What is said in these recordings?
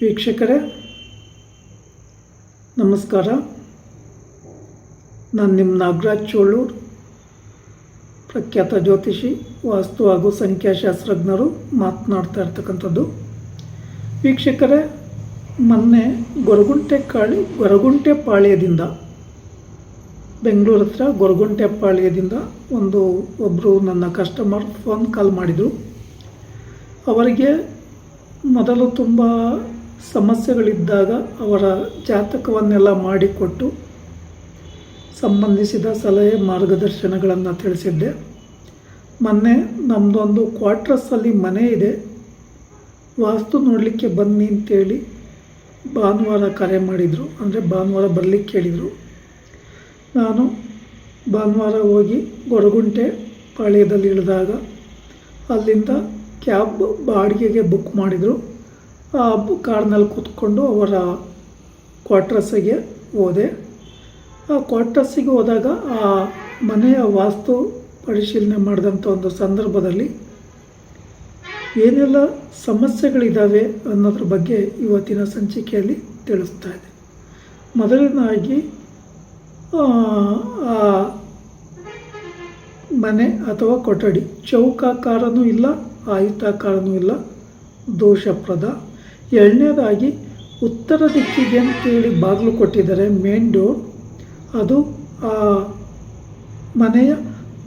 ವೀಕ್ಷಕರೇ, ನಮಸ್ಕಾರ. ನಾನು ನಿಮ್ಮ ನಾಗರಾಜ್ ಚೋಳೂರ್, ಪ್ರಖ್ಯಾತ ಜ್ಯೋತಿಷಿ, ವಾಸ್ತು ಹಾಗೂ ಸಂಖ್ಯಾಶಾಸ್ತ್ರಜ್ಞರು ಮಾತನಾಡ್ತಾ ಇರ್ತಕ್ಕಂಥದ್ದು. ವೀಕ್ಷಕರೇ, ಮೊನ್ನೆ ಗೊರಗುಂಟೆ ಕಾಳಿ, ಗೊರಗುಂಟೆ ಪಾಳ್ಯದಿಂದ, ಬೆಂಗಳೂರು ಹತ್ರ ಗೊರಗುಂಟೆ ಪಾಳ್ಯದಿಂದ ಒಂದು ಒಬ್ಬರು ನನ್ನ ಕಸ್ಟಮರ್ ಫೋನ್ ಕಾಲ್ ಮಾಡಿದರು. ಅವರಿಗೆ ಮೊದಲು ತುಂಬ ಸಮಸ್ಯೆಗಳಿದ್ದಾಗ ಅವರ ಜಾತಕವನ್ನೆಲ್ಲ ಮಾಡಿಕೊಟ್ಟು ಸಂಬಂಧಿಸಿದ ಸಲಹೆ ಮಾರ್ಗದರ್ಶನಗಳನ್ನು ತಿಳಿಸಿದ್ದೆ. ಮೊನ್ನೆ ನಮ್ಮದೊಂದು ಕ್ವಾರ್ಟರ್ಸಲ್ಲಿ ಮನೆ ಇದೆ. ವಾಸ್ತು ನೋಡಲಿಕ್ಕೆ ಬನ್ನಿ ಅಂತೇಳಿ ಭಾನುವಾರ ಕರೆ ಮಾಡಿದರು. ಅಂದರೆ ಭಾನುವಾರ ಬರಲಿಕ್ಕೆ ಹೇಳಿದರು ನಾನು ಭಾನುವಾರ ಹೋಗಿ ಗೊರಗುಂಟೆ ಪಾಳ್ಯದಲ್ಲಿ ಇಳಿದಾಗ ಅಲ್ಲಿಂದ ಕ್ಯಾಬ್ ಬಾಡಿಗೆಗೆ ಬುಕ್ ಮಾಡಿದರು. ಕಾರ್ನಲ್ಲಿ ಕೂತ್ಕೊಂಡು ಅವರ ಕ್ವಾರ್ಟರ್ಸಿಗೆ ಹೋದೆ. ಆ ಕ್ವಾರ್ಟರ್ಸಿಗೆ ಹೋದಾಗ ಆ ಮನೆಯ ವಾಸ್ತು ಪರಿಶೀಲನೆ ಮಾಡಿದಂಥ ಒಂದು ಸಂದರ್ಭದಲ್ಲಿ ಏನೆಲ್ಲ ಸಮಸ್ಯೆಗಳಿದ್ದಾವೆ ಅನ್ನೋದ್ರ ಬಗ್ಗೆ ಇವತ್ತಿನ ಸಂಚಿಕೆಯಲ್ಲಿ ತಿಳಿಸ್ತಾ ಇದೆ ಮೊದಲನೇದಾಗಿ ಆ, ಆ ಮನೆ ಅಥವಾ ಕೊಠಡಿ ಚೌಕಾಕಾರನೂ ಇಲ್ಲ ಆಯುತಾಕಾರನೂ ಇಲ್ಲ ದೋಷಪ್ರದ ಎರಡನೇದಾಗಿ, ಉತ್ತರ ದಿಕ್ಕಿಗೆ ಅಂತೇಳಿ ಬಾಗಿಲು ಕೊಟ್ಟಿದ್ದಾರೆ ಮೇನ್ ಡೋರ್ ಅದು, ಆ, ಮನೆಯ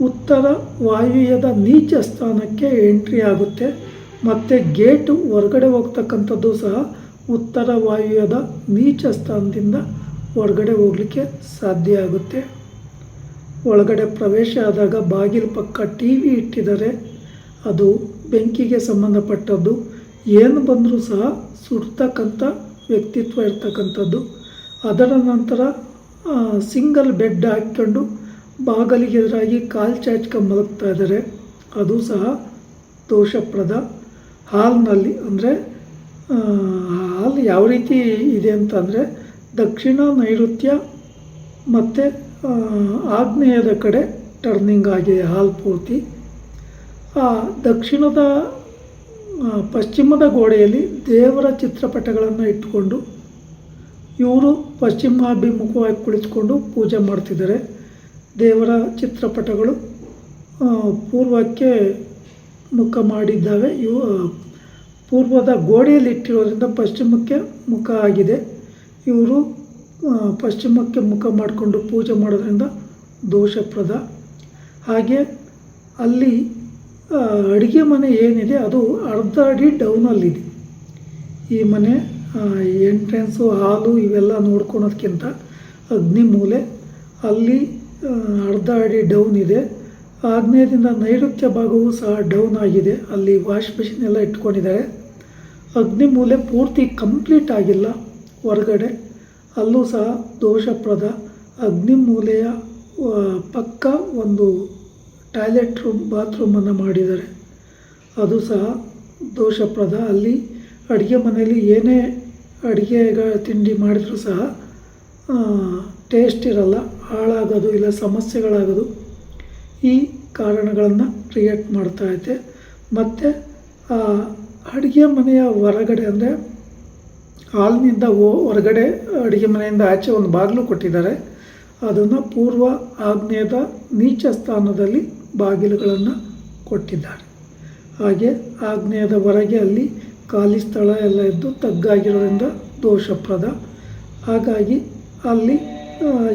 ಉತ್ತರ ವಾಯುವ್ಯದ ನೀಚ ಸ್ಥಾನಕ್ಕೆ ಎಂಟ್ರಿ ಆಗುತ್ತೆ. ಮತ್ತು ಗೇಟು ಹೊರಗಡೆ ಹೋಗ್ತಕ್ಕಂಥದ್ದು ಸಹ ಉತ್ತರ ವಾಯುವ್ಯದ ನೀಚ ಸ್ಥಾನದಿಂದ ಹೊರಗಡೆ ಹೋಗಲಿಕ್ಕೆ ಸಾಧ್ಯ ಆಗುತ್ತೆ. ಒಳಗಡೆ ಪ್ರವೇಶ ಆದಾಗ ಬಾಗಿಲು ಪಕ್ಕ ಟಿ ವಿ ಇಟ್ಟಿದ್ದಾರೆ. ಅದು ಬೆಂಕಿಗೆ ಸಂಬಂಧಪಟ್ಟದ್ದು. ಏನು ಬಂದರೂ ಸಹ ಸುಡ್ತಕ್ಕಂಥ ವ್ಯಕ್ತಿತ್ವ ಇರ್ತಕ್ಕಂಥದ್ದು. ಅದರ ನಂತರ ಸಿಂಗಲ್ ಬೆಡ್ ಹಾಕ್ಕೊಂಡು ಬಾಗಲಿಗೆ ಎದುರಾಗಿ ಕಾಲು ಚಾಚ್ಕೊಂಡು ಮಲಗ್ತಾ ಇದ್ದಾರೆ. ಅದು ಸಹ ದೋಷಪ್ರದ ಹಾಲ್ನಲ್ಲಿ. ಅಂದರೆ ಹಾಲ್ ಯಾವ ರೀತಿ ಇದೆ ಅಂತಂದರೆ ದಕ್ಷಿಣ ನೈಋತ್ಯ ಮತ್ತು ಆಗ್ನೇಯದ ಕಡೆ ಟರ್ನಿಂಗ್ ಆಗಿದೆ ಹಾಲ್ ಪೂರ್ತಿ. ಆ, ದಕ್ಷಿಣದ ಪಶ್ಚಿಮದ ಗೋಡೆಯಲ್ಲಿ ದೇವರ ಚಿತ್ರಪಟಗಳನ್ನು ಇಟ್ಟುಕೊಂಡು ಇವರು ಪಶ್ಚಿಮಾಭಿಮುಖವಾಗಿ ಕುಳಿತುಕೊಂಡು ಪೂಜೆ ಮಾಡ್ತಿದ್ದಾರೆ. ದೇವರ ಚಿತ್ರಪಟಗಳು ಪೂರ್ವಕ್ಕೆ ಮುಖ ಮಾಡಿದ್ದಾವೆ. ಇವು ಪೂರ್ವದ ಗೋಡೆಯಲ್ಲಿ ಇಟ್ಟಿರೋದ್ರಿಂದ ಪಶ್ಚಿಮಕ್ಕೆ ಮುಖ ಆಗಿದೆ. ಇವರು ಪಶ್ಚಿಮಕ್ಕೆ ಮುಖ ಮಾಡಿಕೊಂಡು ಪೂಜೆ ಮಾಡೋದ್ರಿಂದ ದೋಷಪ್ರದ. ಹಾಗೆ ಅಲ್ಲಿ ಅಡುಗೆ ಮನೆ ಏನಿದೆ, ಅದು ಅರ್ಧ ಅಡಿ ಡೌನಲ್ಲಿದೆ ಈ ಮನೆ ಎಂಟ್ರೆನ್ಸು ಹಾಲು ಇವೆಲ್ಲ ನೋಡ್ಕೊಳೋದಕ್ಕಿಂತ ಅಗ್ನಿ ಮೂಲೆ, ಅಲ್ಲಿ ಅರ್ಧ ಅಡಿ ಡೌನ್ ಇದೆ. ಆಗ್ನೇಯದಿಂದ ನೈಋತ್ಯ ಭಾಗವೂ ಸಹ ಡೌನ್ ಆಗಿದೆ. ಅಲ್ಲಿ ವಾಶ್ ಮೆಷಿನ್ ಎಲ್ಲ ಇಟ್ಕೊಂಡಿದ್ದಾರೆ. ಅಗ್ನಿ ಮೂಲೆ ಪೂರ್ತಿ ಕಂಪ್ಲೀಟ್ ಆಗಿಲ್ಲ ಹೊರಗಡೆ. ಅಲ್ಲೂ ಸಹ ದೋಷಪ್ರದ ಅಗ್ನಿ ಮೂಲೆಯ ಪಕ್ಕ ಒಂದು ಟಾಯ್ಲೆಟ್ ರೂಮ್ ಬಾತ್ರೂಮನ್ನು ಮಾಡಿದ್ದಾರೆ. ಅದು ಸಹ ದೋಷಪ್ರದ. ಅಲ್ಲಿ ಅಡುಗೆ ಮನೆಯಲ್ಲಿ ಏನೇ ಅಡುಗೆ ತಿಂಡಿ ಮಾಡಿದರೂ ಸಹ ಟೇಸ್ಟ್ ಇರಲ್ಲ, ಹಾಳಾಗೋದು ಇಲ್ಲ, ಸಮಸ್ಯೆಗಳಾಗೋದು. ಈ ಕಾರಣಗಳನ್ನು ಕ್ರಿಯೇಟ್ ಮಾಡ್ತಾ ಐತೆ ಮತ್ತು ಅಡುಗೆ ಮನೆಯ ಹೊರಗಡೆ ಅಂದರೆ ಹಾಲ್ನಿಂದ ಹೊರಗಡೆ ಅಡುಗೆ ಮನೆಯಿಂದ ಆಚೆ ಒಂದು ಬಾಗಿಲು ಕೊಟ್ಟಿದ್ದಾರೆ. ಅದನ್ನು ಪೂರ್ವ ಆಗ್ನೇಯದ ನೀಚ ಸ್ಥಾನದಲ್ಲಿ ಬಾಗಿಲುಗಳನ್ನು ಕೊಟ್ಟಿದ್ದಾರೆ. ಹಾಗೆ ಆಗ್ನೇಯದ ಹೊರಗೆ ಅಲ್ಲಿ ಖಾಲಿ ಸ್ಥಳ ಎಲ್ಲ ಇದ್ದು ತಗ್ಗಾಗಿರೋದ್ರಿಂದ ದೋಷಪ್ರದ. ಹಾಗಾಗಿ ಅಲ್ಲಿ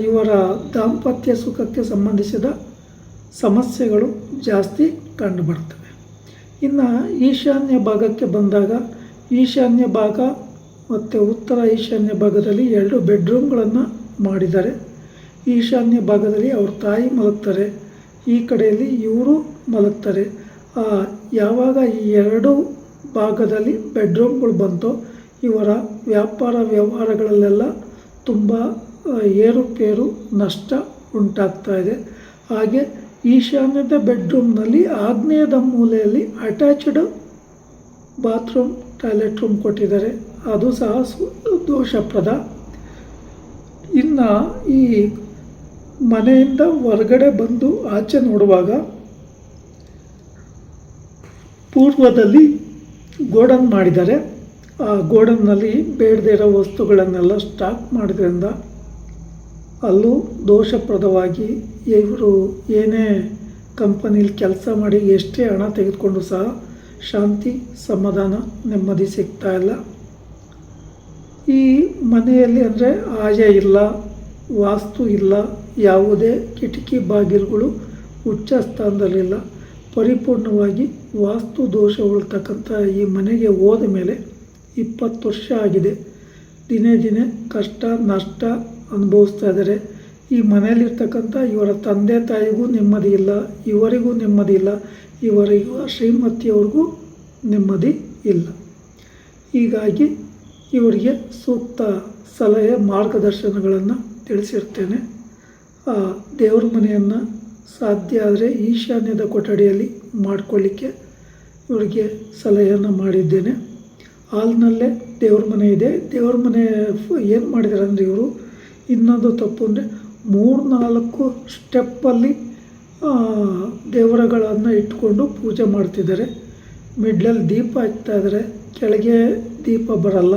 ಇವರ ದಾಂಪತ್ಯ ಸುಖಕ್ಕೆ ಸಂಬಂಧಿಸಿದ ಸಮಸ್ಯೆಗಳು ಜಾಸ್ತಿ ಕಂಡುಬರ್ತವೆ ಇನ್ನು ಈಶಾನ್ಯ ಭಾಗಕ್ಕೆ ಬಂದಾಗ ಈಶಾನ್ಯ ಭಾಗ ಮತ್ತು ಉತ್ತರ ಈಶಾನ್ಯ ಭಾಗದಲ್ಲಿ ಎರಡು ಬೆಡ್ರೂಮ್ಗಳನ್ನು ಮಾಡಿದ್ದಾರೆ. ಈಶಾನ್ಯ ಭಾಗದಲ್ಲಿ ಅವ್ರ ತಾಯಿ ಮಲಗ್ತಾರೆ. ಈ ಕಡೆಯಲ್ಲಿ ಇವರು ಮಲಗ್ತಾರೆ. ಯಾವಾಗ ಈ ಎರಡು ಭಾಗದಲ್ಲಿ ಬೆಡ್ರೂಮ್ಗಳು ಬಂತೋ, ಇವರ ವ್ಯಾಪಾರ ವ್ಯವಹಾರಗಳಲ್ಲೆಲ್ಲ ತುಂಬ ಏರುಪೇರು ನಷ್ಟ ಉಂಟಾಗ್ತಾ ಇದೆ. ಹಾಗೆ ಈಶಾನ್ಯದ ಬೆಡ್ರೂಮ್ನಲ್ಲಿ ಆಗ್ನೇಯದ ಮೂಲೆಯಲ್ಲಿ ಅಟ್ಯಾಚ್ಡ್ ಬಾತ್ರೂಮ್, ಟಾಯ್ಲೆಟ್ ರೂಮ್ ಕೊಟ್ಟಿದ್ದಾರೆ. ಅದು ಸಹ ದೋಷಪ್ರದ. ಇನ್ನು ಈ ಮನೆಯಿಂದ ಹೊರಗಡೆ ಬಂದು ಆಚೆ ನೋಡುವಾಗ ಪೂರ್ವದಲ್ಲಿ ಗೋಡನ್ ಮಾಡಿದ್ದಾರೆ. ಆ ಗೋಡನ್ನಲ್ಲಿ ಬೇಡದೇ ಇರೋ ವಸ್ತುಗಳನ್ನೆಲ್ಲ ಸ್ಟಾಕ್ ಮಾಡಿದ್ರಿಂದ ಅಲ್ಲೂ ದೋಷಪ್ರದವಾಗಿ ಇವರು ಏನೇ ಕಂಪನಿಲಿ ಕೆಲಸ ಮಾಡಿ ಎಷ್ಟೇ ಹಣ ತೆಗೆದುಕೊಂಡು ಸಹ ಶಾಂತಿ, ಸಮಾಧಾನ, ನೆಮ್ಮದಿ ಸಿಗ್ತಾ ಇಲ್ಲ. ಈ ಮನೆಯಲ್ಲಿ ಅಂದರೆ ಆಯ ಇಲ್ಲ, ವಾಸ್ತು ಇಲ್ಲ ಯಾವುದೇ ಕಿಟಕಿ ಬಾಗಿಲುಗಳು ಉಚ್ಚ ಸ್ಥಾನದಲ್ಲಿಲ್ಲ. ಪರಿಪೂರ್ಣವಾಗಿ ವಾಸ್ತು ದೋಷ ಉಳ್ತಕ್ಕಂಥ ಈ ಮನೆಗೆ ಹೋದ ಮೇಲೆ ಇಪ್ಪತ್ತು ವರ್ಷ ಆಗಿದೆ. ದಿನೇ ದಿನೇ ಕಷ್ಟ, ನಷ್ಟ ಅನುಭವಿಸ್ತಾ ಇದ್ದಾರೆ. ಈ ಮನೆಯಲ್ಲಿರ್ತಕ್ಕಂಥ ಇವರ ತಂದೆ ತಾಯಿಗೂ ನೆಮ್ಮದಿ ಇಲ್ಲ, ಇವರಿಗೂ ನೆಮ್ಮದಿ ಇಲ್ಲ, ಇವರಿಗೂ ಶ್ರೀಮತಿಯವ್ರಿಗೂ ನೆಮ್ಮದಿ ಇಲ್ಲ. ಹೀಗಾಗಿ ಇವರಿಗೆ ಸೂಕ್ತ ಸಲಹೆ, ಮಾರ್ಗದರ್ಶನಗಳನ್ನು ತಿಳಿಸಿರ್ತೇನೆ. ದೇವ್ರ ಮನೆಯನ್ನು ಸಾಧ್ಯ ಆದರೆ ಈಶಾನ್ಯದ ಕೊಠಡಿಯಲ್ಲಿ ಮಾಡ್ಕೊಳ್ಳಿಕ್ಕೆ ಇವರಿಗೆ ಸಲಹೆಯನ್ನು ಮಾಡಿದ್ದೇನೆ. ಹಾಲ್ನಲ್ಲೇ ದೇವ್ರ ಮನೆ ಇದೆ. ದೇವ್ರ ಮನೆ ಏನು ಮಾಡಿದ್ದಾರೆ ಅಂದರೆ ಇವರು ಇನ್ನೊಂದು ತಪ್ಪು ಅಂದರೆ ಮೂರು ನಾಲ್ಕು ಸ್ಟೆಪ್ಪಲ್ಲಿ ದೇವರಗಳನ್ನು ಇಟ್ಕೊಂಡು ಪೂಜೆ ಮಾಡ್ತಿದ್ದಾರೆ. ಮಿಡ್ಲಲ್ಲಿ ದೀಪ ಇದ್ದಾರೆ. ಕೆಳಗೆ ದೀಪ ಬರಲ್ಲ.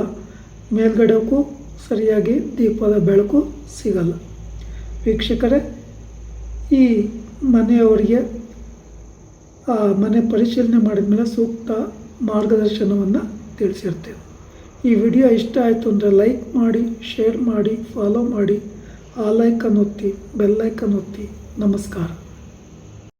ಮೇಲ್ಗಡೆಗೂ ಸರಿಯಾಗಿ ದೀಪದ ಬೆಳಕು ಸಿಗಲ್ಲ. ವೀಕ್ಷಕರೇ, ಈ ಮನೆಯವರಿಗೆ ಆ ಮನೆ ಪರಿಶೀಲನೆ ಮಾಡಿದ ಮೇಲೆ ಸೂಕ್ತ ಮಾರ್ಗದರ್ಶನವನ್ನು ತಿಳಿಸಿರ್ತೇವೆ. ಈ ವಿಡಿಯೋ ಇಷ್ಟ ಆಯಿತು ಅಂದರೆ ಲೈಕ್ ಮಾಡಿ, ಶೇರ್ ಮಾಡಿ, ಫಾಲೋ ಮಾಡಿ, ಆ ಲೈಕನ್ನು ಒತ್ತಿ ಬೆಲ್ಲೈಕನ್ ಒತ್ತಿ. ನಮಸ್ಕಾರ.